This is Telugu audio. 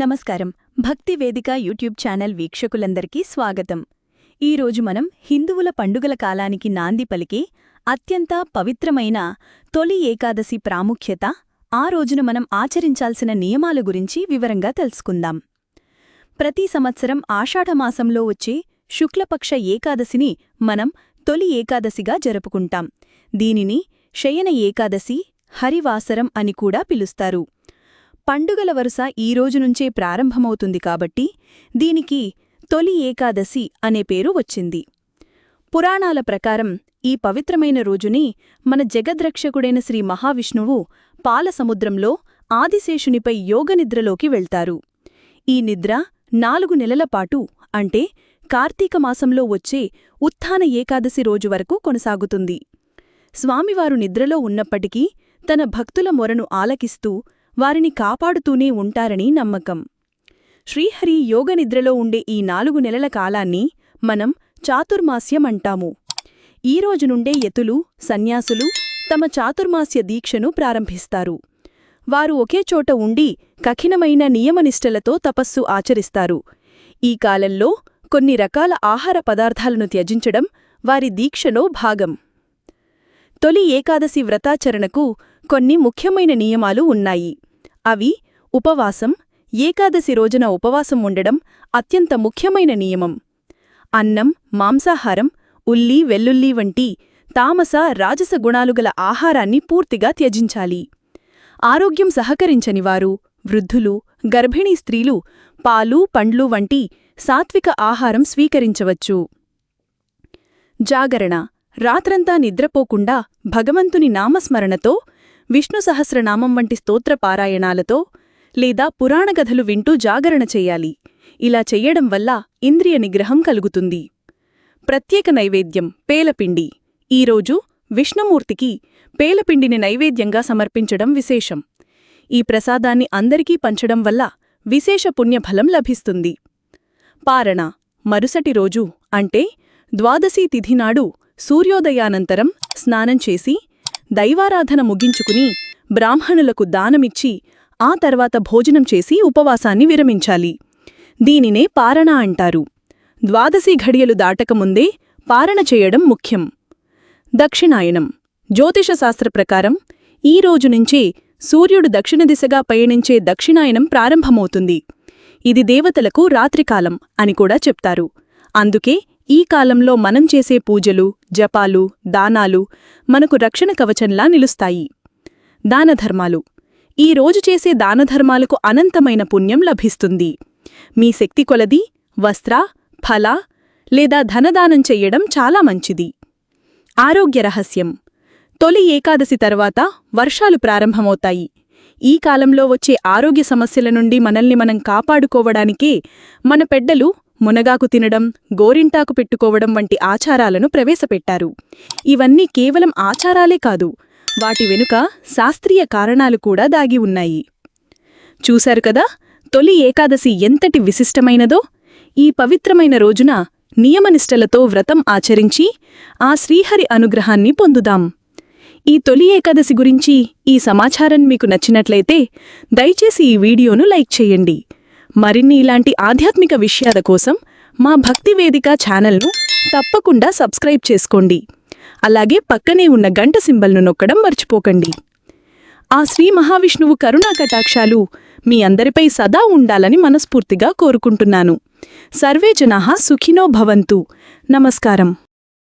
నమస్కారం. భక్తి వేదిక యూట్యూబ్ ఛానల్ వీక్షకులందరికీ స్వాగతం. ఈరోజు మనం హిందువుల పండుగల కాలానికి నాంది పలికి అత్యంత పవిత్రమైన తొలి ఏకాదశి ప్రాముఖ్యత ఆ రోజున మనం ఆచరించాల్సిన నియమాల గురించి వివరంగా తెలుసుకుందాం. ప్రతి సంవత్సరం ఆషాఢమాసంలో వచ్చే శుక్లపక్ష ఏకాదశిని మనం తొలి ఏకాదశిగా జరుపుకుంటాం. దీనిని శయన ఏకాదశి హరివాసరం అని కూడా పిలుస్తారు. పండుగల వరుస ఈ రోజునుంచే ప్రారంభమవుతుంది కాబట్టి దీనికి తొలి ఏకాదశి అనే పేరు వచ్చింది. పురాణాల ప్రకారం ఈ పవిత్రమైన రోజుని మన జగద్రక్షకుడైన శ్రీ మహావిష్ణువు పాలసముద్రంలో ఆదిశేషునిపై యోగనిద్రలోకి వెళ్తారు. ఈ నిద్ర నాలుగు నెలల పాటు అంటే కార్తీక మాసంలో వచ్చే ఉత్థాన ఏకాదశి రోజు వరకు కొనసాగుతుంది. స్వామివారు నిద్రలో ఉన్నప్పటికీ తన భక్తుల మొరను ఆలకిస్తూ వారిని కాపాడుతూనే ఉంటారని నమ్మకం. శ్రీహరి యోగనిద్రలో ఉండే ఈ నాలుగు నెలల కాలాన్ని మనం చాతుర్మాస్యం అంటాము. ఈ రోజు నుండే యతులు సన్యాసులు తమ చాతుర్మాస్య దీక్షను ప్రారంభిస్తారు. వారు ఒకే చోట ఉండి కఠినమైన నియమనిష్టలతో తపస్సు ఆచరిస్తారు. ఈ కాలంలో కొన్ని రకాల ఆహార పదార్థాలను త్యజించడం వారి దీక్షలో భాగం. తొలి ఏకాదశి వ్రతాచరణకు కొన్ని ముఖ్యమైన నియమాలు ఉన్నాయి. అవి ఉపవాసం ఏకాదశి రోజున ఉపవాసం ఉండడం అత్యంత ముఖ్యమైన నియమం. అన్నం మాంసాహారం ఉల్లి వెల్లుల్లి వంటి తామస రాజస గుణాలుగల ఆహారాన్ని పూర్తిగా త్యజించాలి. ఆరోగ్యం సహకరించని వారు వృద్ధులు గర్భిణీ స్త్రీలు పాలు పండ్లు వంటి సాత్విక ఆహారం స్వీకరించవచ్చు. జాగరణ రాత్రంతా నిద్రపోకుండా భగవంతుని నామస్మరణతో విష్ణు సహస్రనామం వంటి స్తోత్ర పారాయణాలతో లేదా పురాణకథలు వింటూ జాగరణ చెయ్యాలి ఇలా చెయ్యడం వల్ల ఇంద్రియ నిగ్రహం కలుగుతుంది. ప్రత్యేక నైవేద్యం పేలపిండి. ఈరోజు విష్ణుమూర్తికి పేలపిండిని నైవేద్యంగా సమర్పించడం విశేషం. ఈ ప్రసాదాన్ని అందరికీ పంచడం వల్ల విశేష పుణ్యఫలం లభిస్తుంది. పారణ. మరుసటి రోజు అంటే ద్వాదశీ తిథినాడు సూర్యోదయానంతరం స్నానం చేసి దైవారాధన ముగించుకుని బ్రాహ్మణులకు దానమిచ్చి ఆ తర్వాత భోజనం చేసి ఉపవాసాన్ని విరమించాలి. దీనినే పారణ అంటారు. ద్వాదశి ఘడియలు దాటకముందే పారణ చేయడం ముఖ్యం. దక్షిణాయనం. జ్యోతిషశాస్త్ర ప్రకారం ఈ రోజు నుంచే సూర్యుడు దక్షిణ దిశగా పయనించే దక్షిణాయనం ప్రారంభమవుతుంది. ఇది దేవతలకు రాత్రికాలం అని కూడా చెప్తారు. అందుకే ఈ కాలంలో మనం చేసే పూజలు జపాలు దానాలు మనకు రక్షణ కవచంలా నిలుస్తాయి. దానధర్మాలు. ఈ రోజు చేసే దానధర్మాలకు అనంతమైన పుణ్యం లభిస్తుంది. మీ శక్తి కొలది వస్త్ర ఫల లేదా ధనదానం చెయ్యడం చాలా మంచిది. ఆరోగ్య రహస్యం. తొలి ఏకాదశి తర్వాత వర్షాలు ప్రారంభమవుతాయి. ఈ కాలంలో వచ్చే ఆరోగ్య సమస్యల నుండి మనల్ని మనం కాపాడుకోవడానికే మన పెడ్డలు మునగాకు తినడం గోరింటాకు పెట్టుకోవడం వంటి ఆచారాలను ప్రవేశపెట్టారు. ఇవన్నీ కేవలం ఆచారాలే కాదు వాటి వెనుక శాస్త్రీయ కారణాలు కూడా దాగి ఉన్నాయి. చూశారు కదా తొలి ఏకాదశి ఎంతటి విశిష్టమైనదో ఈ పవిత్రమైన రోజున నియమనిష్టలతో వ్రతం ఆచరించి ఆ శ్రీహరి అనుగ్రహాన్ని పొందుదాం. ఈ తొలి ఏకాదశి గురించి ఈ సమాచారం మీకు నచ్చినట్లయితే దయచేసి ఈ వీడియోను లైక్ చేయండి. మరిన్ని ఇలాంటి ఆధ్యాత్మిక విషయాల కోసం మా భక్తి వేదిక ఛానల్ను తప్పకుండా సబ్స్క్రైబ్ చేసుకోండి. అలాగే పక్కనే ఉన్న గంట సింబల్ను నొక్కడం మర్చిపోకండి. ఆ శ్రీ మహావిష్ణువు కరుణా కటాక్షాలు మీ అందరిపై సదా ఉండాలని మనస్ఫూర్తిగా కోరుకుంటున్నాను. సర్వే జనా సుఖినో భవంతు. నమస్కారం.